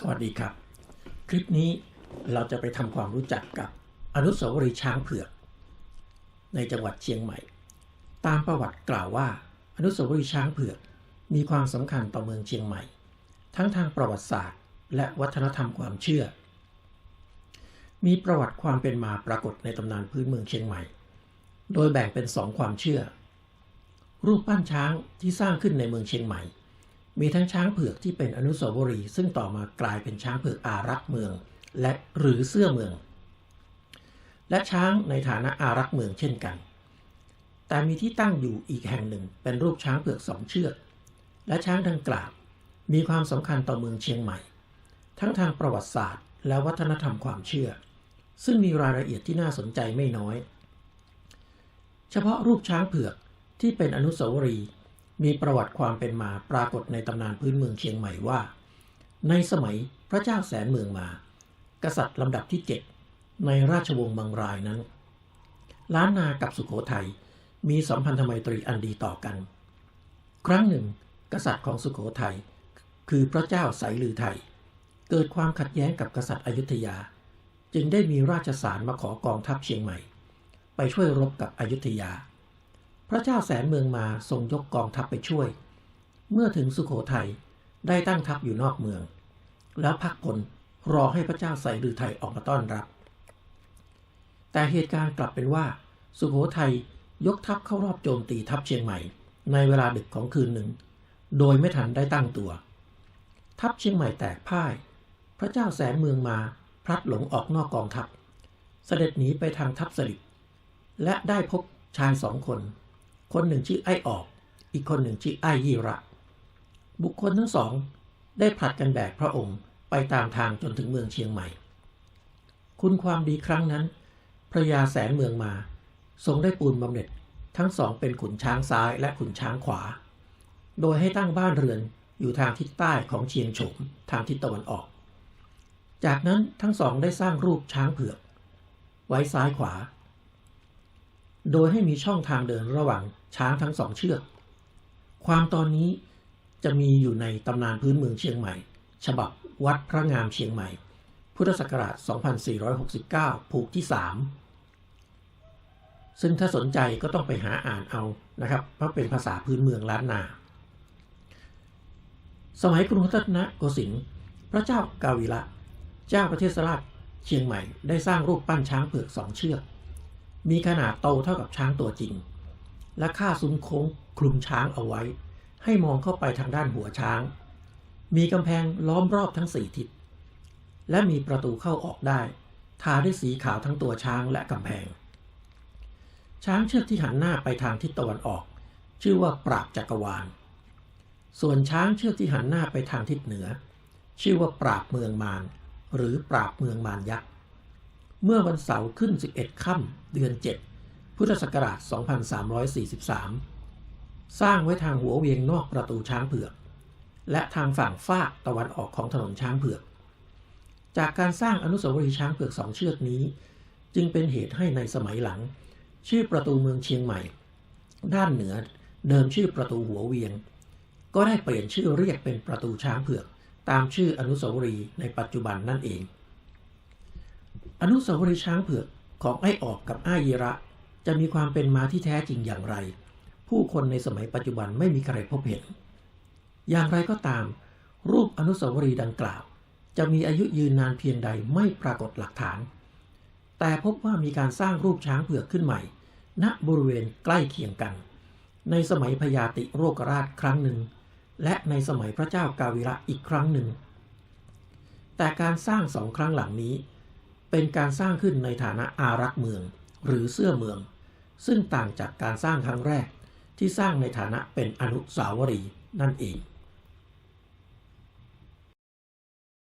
สวัสดีครับ คลิปนี้เราจะไปทำความรู้จักกับอนุสาวรีย์ช้างเผือก ในจังหวัดเชียงใหม่ ตามประวัติกล่าวว่า อนุสาวรีย์ช้างเผือกมีความสำคัญต่อเมืองเชียงใหม่ ทั้งทางประวัติศาสตร์ และวัฒนธรรมความเชื่อ มีประวัติความเป็นมาปรากฏในตำนานพื้นเมืองเชียงใหม่ โดยแบ่งเป็นสองความเชื่อ รูปปั้นช้างที่สร้างขึ้นในเมืองเชียงใหม่ มีทั้งช้างเผือกที่เป็นอนุสาวรีย์ซึ่งต่อมากลายเป็นช้างเผือกอารักษ์เมือง และหรือเสื้อเมือง และช้างในฐานะอารักษ์เมืองเช่นกัน แต่มีที่ตั้งอยู่อีกแห่งหนึ่งเป็นรูปช้างเผือกสองเชือก และช้างดังกล่าวมีความสำคัญต่อเมืองเชียงใหม่ ทั้งทางประวัติศาสตร์ และวัฒนธรรมความเชื่อ ซึ่งมีรายละเอียดที่น่าสนใจไม่น้อย เฉพาะรูปช้างเผือกที่เป็นอนุสาวรีย์ มีประวัติความเป็นมาปรากฏในตำนานพื้นเมืองเชียงใหม่ว่า ในสมัยพระเจ้าแสนเมืองมา กษัตริย์ลำดับที่ 7 ในราชวงศ์บางรายนั้น ล้านนากับสุโขทัยมีสัมพันธไมตรีอันดีต่อกัน ครั้งหนึ่ง กษัตริย์ของสุโขทัยคือพระเจ้าไสยลือไทย เกิดความขัดแย้งกับกษัตริย์อยุธยา จึงได้มีราชสารมาขอกองทัพเชียงใหม่ ไปช่วยรบกับอยุธยา พระเจ้าแสนเมืองมาทรงยกกองทัพไปช่วย เมื่อถึงสุโขทัยได้ตั้งทัพอยู่นอกเมือง แล้วพักพลรอให้พระเจ้าไสยลือไทยออกมาต้อนรับ แต่เหตุการณ์กลับเป็นว่า สุโขทัยยกทัพเข้ารอบโจมตีทัพเชียงใหม่ ในเวลาดึกของคืนหนึ่ง โดยไม่ทันได้ตั้งตัว ทัพเชียงใหม่แตกพ่าย พระเจ้าแสนเมืองมาพลัดหลงออกนอกกองทัพ เสด็จหนีไปทางทัพสลิดและได้พบชายสองคน คนหนึ่งชื่อไอ้ออก อีกคนหนึ่งชื่อไอ้ยี่ระ บุคคลทั้งสองได้ผลัดกันแบกพระองค์ไปตามทางจนถึงเมืองเชียงใหม่ คุณความดีครั้งนั้นพระยาแสนเมืองมา ทรงได้ปูนบำเหน็จทั้งสองเป็นขุนช้างซ้ายและขุนช้างขวา โดยให้ตั้งบ้านเรือนอยู่ทางทิศใต้ของเชียงโฉมทางทิศตะวันออก จากนั้นทั้งสองได้สร้างรูปช้างเผือก ไว้ซ้ายขวา โดยให้มีช่องทางเดินระหว่างช้างทั้งสองเชือก ความตอนนี้จะมีอยู่ในตำนานพื้นเมืองเชียงใหม่ ฉบับวัดพระงามเชียงใหม่ พุทธศักราช 2469 ผูกที่ 3 ซึ่งถ้าสนใจก็ต้องไปหาอ่านเอานะครับ เพราะเป็นภาษาพื้นเมืองล้านนา สมัยกรุงรัตนโกสินทร์พระเจ้ากาวิระเจ้าประเทศสราชเชียงใหม่ได้สร้างรูปปั้นช้างเผือกสองเชือก มีขนาดโตเท่ากับช้างตัวจริง และค่าซุ้มโค้งคลุมช้างเอาไว้ ให้มองเข้าไปทางด้านหัวช้าง มีกำแพงล้อมรอบทั้งสี่ทิศ และมีประตูเข้าออกได้ ทาด้วยสีขาวทั้งตัวช้างและกำแพง ช้างเชือกที่หันหน้าไปทางทิศตะวันออก ชื่อว่าปราบจักรวาล ส่วนช้างเชือกที่หันหน้าไปทางทิศเหนือ ชื่อว่าปราบเมืองมารหรือปราบเมืองมารยักษ์ เมื่อวันเสาร์ขึ้น 11 ค่ำเดือน 7 พุทธศักราช 2343 สร้างไว้ทางหัวเวียงนอกประตูช้างเผือก และทางฝั่งฟาตะวันออกของถนนช้างเผือก จากการสร้างอนุสาวรีย์ช้างเผือกสองเชือกนี้ จึงเป็นเหตุให้ในสมัยหลัง ชื่อประตูเมืองเชียงใหม่ ด้านเหนือเดิมชื่อประตูหัวเวียง ก็ได้เปลี่ยนชื่อเรียกเป็นประตูช้างเผือก ตามชื่ออนุสาวรีย์ในปัจจุบันนั่นเอง อนุสาวรีย์ช้างเผือกของไอ้ออกกับอ้ายยีระ จะมีความเป็นมาที่แท้จริงอย่างไร ผู้คนในสมัยปัจจุบันไม่มีใครพบเห็น อย่างไรก็ตาม รูปอนุสาวรีย์ดังกล่าว จะมีอายุยืนนานเพียงใดไม่ปรากฏหลักฐาน แต่พบว่ามีการสร้างรูปช้างเผือกขึ้นใหม่ ณบริเวณใกล้เคียงกัน ในสมัยพญาติโรกราชครั้งหนึ่ง และในสมัยพระเจ้ากาวิระอีกครั้งหนึ่ง แต่การสร้างสองครั้งหลังนี้ เป็นการสร้างขึ้นในฐานะอารักษ์เมือง หรือเสื้อเมือง ซึ่งต่างจากการสร้างครั้งแรกที่สร้างในฐานะเป็นอนุสาวรีย์นั่นเอง